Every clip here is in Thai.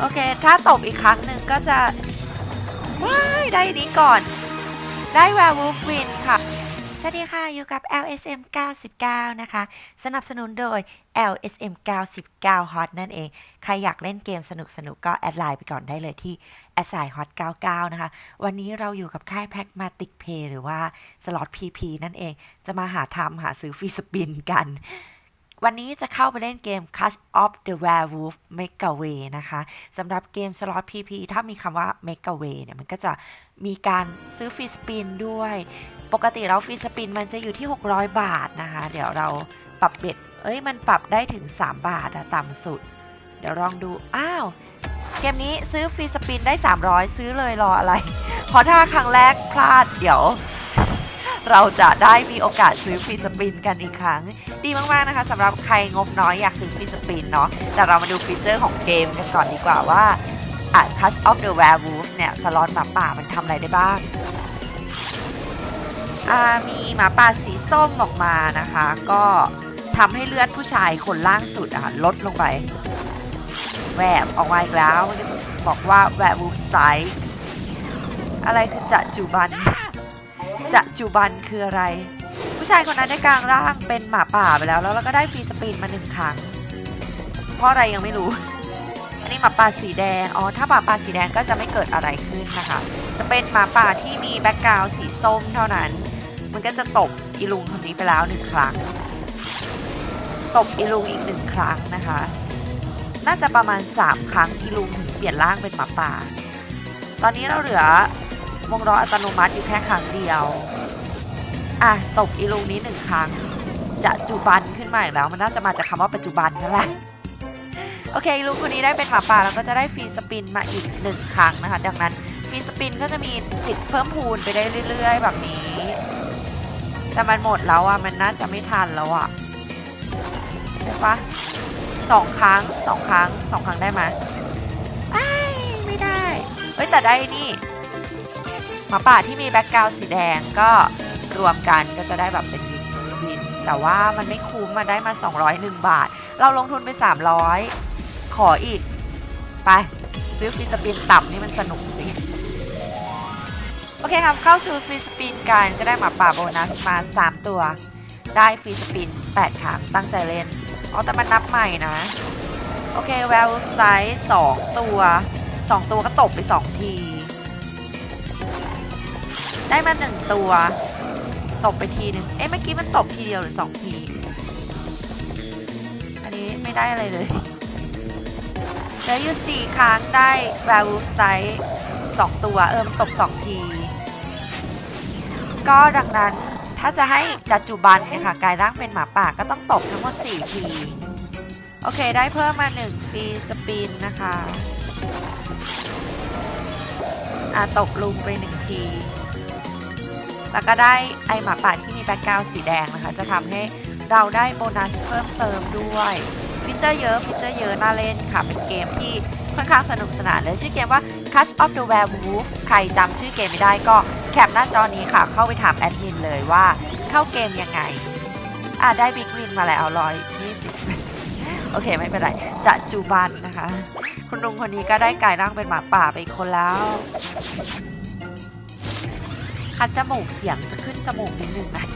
โอเค ถ้าตบอีกครั้งหนึ่งก็จะว้ายได้นี้ก่อน ได้ Werewolf Win ค่ะ สวัสดีค่ะ อยู่กับ LSM 99 นะคะ สนับสนุนโดย LSM 99 Hot นั่นเอง ใครอยากเล่นเกมสนุกๆก็แอดไลน์ไปก่อนได้เลยที่ a s s i Hot 99 นะคะ วันนี้เราอยู่กับค่าย Pragmatic Pay หรือว่า Slot PP นั่นเอง จะมาหาทำหาซื้อฟรีสปินกัน วันนี้จะเข้าไปเล่นเกม Clash of the Werewolf Megaway นะคะสำหรับเกม Slot PP ถ้ามีคำว่า Megaway เนี่ยมันก็จะมีการซื้อฟรีสปินด้วย ปกติแล้วฟรีสปินมันจะอยู่ที่ 600 บาทนะคะ เดี๋ยวเราปรับเบ็ด เอ้ยมันปรับได้ถึง 3 บาทอะต่ำสุด เดี๋ยวลองดู อ้าว เกมนี้ซื้อฟรีสปินได้ 300 ซื้อเลยรออะไร เพราะถ้าครั้งแรกพลาดเดี๋ยว เราจะได้มีโอกาสซื้อฟรีสปินกันอีกครั้ง ดีมากๆนะคะสำหรับใครงบน้อยอยากซื้อฟรีสปินเนาะแต่เรามาดูฟีเจอร์ของเกมกันก่อนดีกว่าว่าอะ Touch of the Werewolf เนี่ย สล็อตหมาป่ามันทำอะไรได้บ้างอ่ามีหมาป่าสีส้มออกมานะคะ ก็ทำให้เลือดผู้ชายคนล่างสุดอะลดลงไปแหวบออกมาอีกแล้วก็บอกว่าแวร์วูฟไซส์อะไรคือจะจูบัน จะจูบันคืออะไร ผู้ชายคนนั้นได้กลางร่างเป็นหมาป่าไปแล้ว แล้วเราก็ได้ฟรีสปินมาหนึ่งครั้ง เพราะอะไรยังไม่รู้ อันนี้หมาป่าสีแดง อ๋อ ถ้าหมาป่าสีแดงก็จะไม่เกิดอะไรขึ้นนะคะ จะเป็นหมาป่าที่มีแบ็กกราวสีส้มเท่านั้น มันก็จะตบอีลุงคนนี้ไปแล้วหนึ่งครั้ง ตบอีลุงอีกหนึ่งครั้งนะคะ น่าจะประมาณ 3 ครั้งอีลุงถึงเปลี่ยนร่างเป็นหมาป่า ตอนนี้เราเหลือ วงล้ออัตโนมัติอยู่แค่ครั้งเดียว อะตบอีลุงนี้หนึ่งครั้ง จะจุบันขึ้นมาอีกแล้ว มันน่าจะมาจากคำว่าปัจจุบันนั่นแหละ โอเคลุงคนนี้ได้เป็นหมาป่าแล้วก็จะได้ฟรีสปินมาอีกหนึ่งครั้งนะคะ ดังนั้นฟรีสปินก็จะมีสิทธิ์เพิ่มพูนไปได้เรื่อย ๆ แบบนี้ แต่มันหมดแล้วอะ มันน่าจะไม่ทันแล้วอะใช่ปะสองครั้งสองครั้งสองครั้งได้ไหมไม่ได้ เฮ้ยแต่ได้นี่ หมาป่าที่มีแบ็กกราวด์สีแดงก็รวมกันก็จะได้แบบเป็นวินวินแต่ว่ามันไม่คุ้มมาได้มา 201 บาท เราลงทุนไป 300 ขออีก ไป ซื้อฟรีสปินต่ำนี่มันสนุกจริงโอเคครับ เข้าสู่ฟรีสปินกันก็ได้หมาป่าโบนัสมา 3 ตัว ได้ฟรีสปิน 8 ครั้งตั้งใจเล่นอ๋อแต่มันนับใหม่นะ โอเค แวลไซส์2ตัว 2 ตัวก็ตบไป 2 ที ได้มา1ตัว ตบไปทีหนึ่งเอ๊ะเมื่อกี้มันตบทีเดียวหรือ2ที อันนี้ไม่ได้อะไรเลยเหลืออยู่4ครั้งได้แวลไซส์2ตัวเอิมตบ2ที ก็ดังนั้นถ้าจะให้จัจุบันเนี่ยค่ะกลายร่างเป็นหมาป่าก็ต้องตบทั้งหมด4ทีโอเคได้เพิ่มมา1ฟรีสปินนะคะอะตบลุงไป1ที แล้วก็ได้ไอหมาป่าที่มีแบ็กกราวสีแดงนะคะ จะทำให้เราได้โบนัสเพิ่มเติมด้วยฟิเจอร์เยอะฟิเจอร์เยอะน่าเล่นค่ะ เป็นเกมที่ค่อนข้างสนุกสนานเลยชื่อเกมว่า Catch of the Werewolf ใครจำชื่อเกมไม่ได้ก็แคปหน้าจอนี้ค่ะ เข้าไปถามแอดมินเลยว่าเข้าเกมยังไง อะได้บิ๊กวินมาแล้วร้อยยี่สิบโอเค ไม่เป็นไรจะจูบันนะคะ คุณลุงคนนี้ก็ได้กลายร่างเป็นหมาป่าไปคนแล้ว คัดจมูกเสียงจะขึ้นจมูกนิดนึงนะ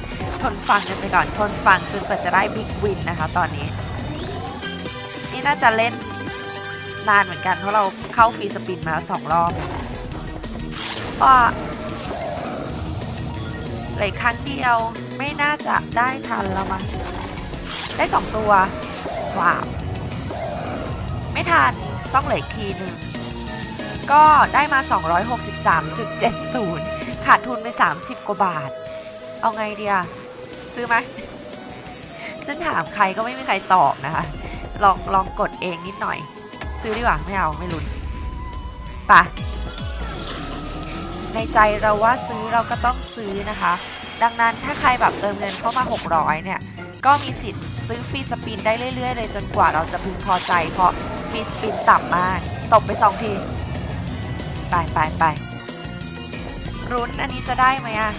ทนฟังกันไปก่อนทนฟังจนกว่าจะได้บิ๊กวินนะคะ ตอนนี้ นี่น่าจะเล่นนานเหมือนกันเพราะเราเข้าฟรีสปินมาแล้วสองรอบก็เหลืออกครั้งเดียวไม่น่าจะได้ทันแล้วมั้งได้สองตัวว้าวไม่ทันต้องเหลืออีกทีหนึ่งก็ได้มา 263.70 ขาดทุนไป 30 กว่าบาท เอาไงเดียซื้อไหมฉันถามใครก็ไม่มีใครตอบนะคะ ลองลองกดเองนิดหน่อย ซื้อดีกว่าไม่เอาไม่ลุ้นปะในใจเราว่าซื้อเราก็ต้องซื้อนะคะ ดังนั้นถ้าใครแบบเติมเงินเข้ามา 600 เนี่ย ก็มีสิทธิ์ซื้อฟรีสปินได้เรื่อยๆ เลยจนกว่าเราจะพึงพอใจเพราะฟรีสปินต่ำมาก ตบไปสองที ไปไปไป รุ้นอันนี้จะได้ไหมอะ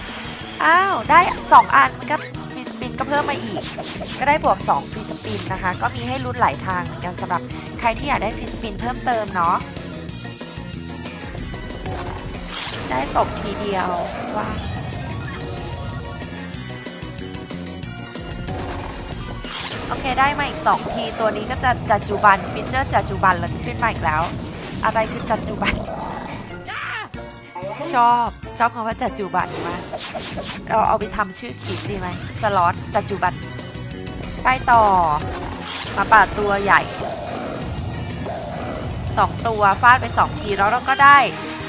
อ้าว ได้ 2 อันมันก็ฟรีสปินก็เพิ่มมาอีก ก็ได้บวก2ฟรีสปินนะคะ ก็มีให้ลุ้นหลายทางเหมือนกันสำหรับใครที่อยากได้ฟรีสปินเพิ่มเติมเนาะ ได้ตบทีเดียวว่าโอเค ได้มาอีก 2 ที ตัวนี้ก็จะจัจุบันฟิเจอร์จัจุบันเราจะขึ้นมาอีกแล้ว อะไรคือจัจุบัน ชอบชอบคำว่าจัจุบันมากเราเอาไปทำชื่อคลิปดีไหมสล็อตจัจุบัน ไปต่อ มาป่าตัวใหญ่2ตัวฟาดไป2ทีแล้วเราก็ได้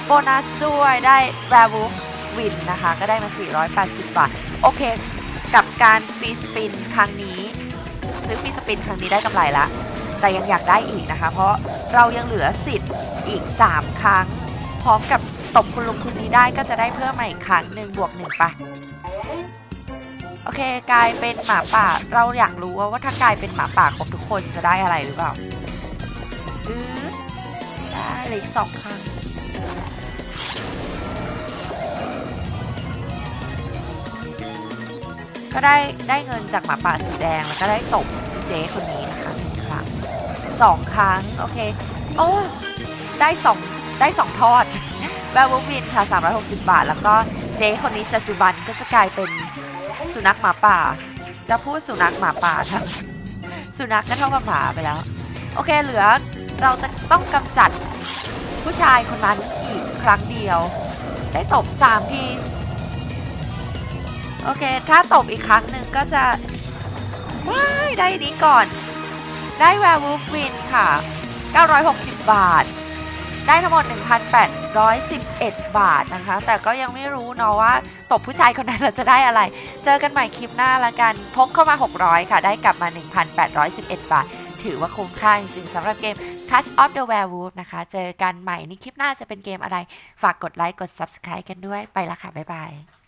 โบนัสด้วยได้แวร์วูฟวินนะคะ ก็ได้มา 480 บาท โอเค กับการฟรีสปินครั้งนี้ ซื้อฟรีสปินครั้งนี้ได้กำไรละแต่ยังอยากได้อีกนะคะ เพราะเรายังเหลือสิทธิ์อีก 3 ครั้ง พร้อมกับ ตบคุณลุงคนนี้ได้ก็จะได้เพิ่มมาอีกครั้งหนึ่งบวกหนึ่งไปโอเคกลายเป็นหมาป่าเราอยากรู้ว่าว่าถ้ากลายเป็นหมาป่าครบทุกคนจะได้อะไรหรือเปล่าอือได้เหลยอีกสองครั้งก็ได้ได้เงินจากหมาป่าสีแดงแล้วก็ได้ตบเจ๊คนนี้นะคะหนึ่งครั้งสองครั้งโอเคโอ้ได้สองได้สองทอด แวร์วูฟวินค่ะ 360 บาท แล้วก็เจ๊คนนี้ปัจจุบันก็จะกลายเป็นสุนัขหมาป่า จะพูดสุนัขหมาป่าทั้งสุนัขก็เท่ากับหมาไปแล้ว โอเคเหลือเราจะต้องกำจัดผู้ชายคนนั้นอีกครั้งเดียว ได้ตบ3ทีโอเค ถ้าตบอีกครั้งหนึ่งก็จะว้ายได้นี้ก่อน ได้แวร์วูฟวินค่ะ 960 บาท ได้ทั้งหมด 1,811 บาทนะคะ แต่ก็ยังไม่รู้เนาะว่าตบผู้ชายคนนั้นเราจะได้อะไร เจอกันใหม่คลิปหน้าละกัน พกเข้ามา 600 ค่ะ ได้กลับมา 1,811 บาท ถือว่าคุ้มค่าจริงๆสำหรับเกม Touch of the Werewolf นะคะ เจอกันใหม่ในคลิปหน้าจะเป็นเกมอะไร ฝากกดไลค์ กด Subscribe กันด้วย ไปละค่ะ บ๊ายบาย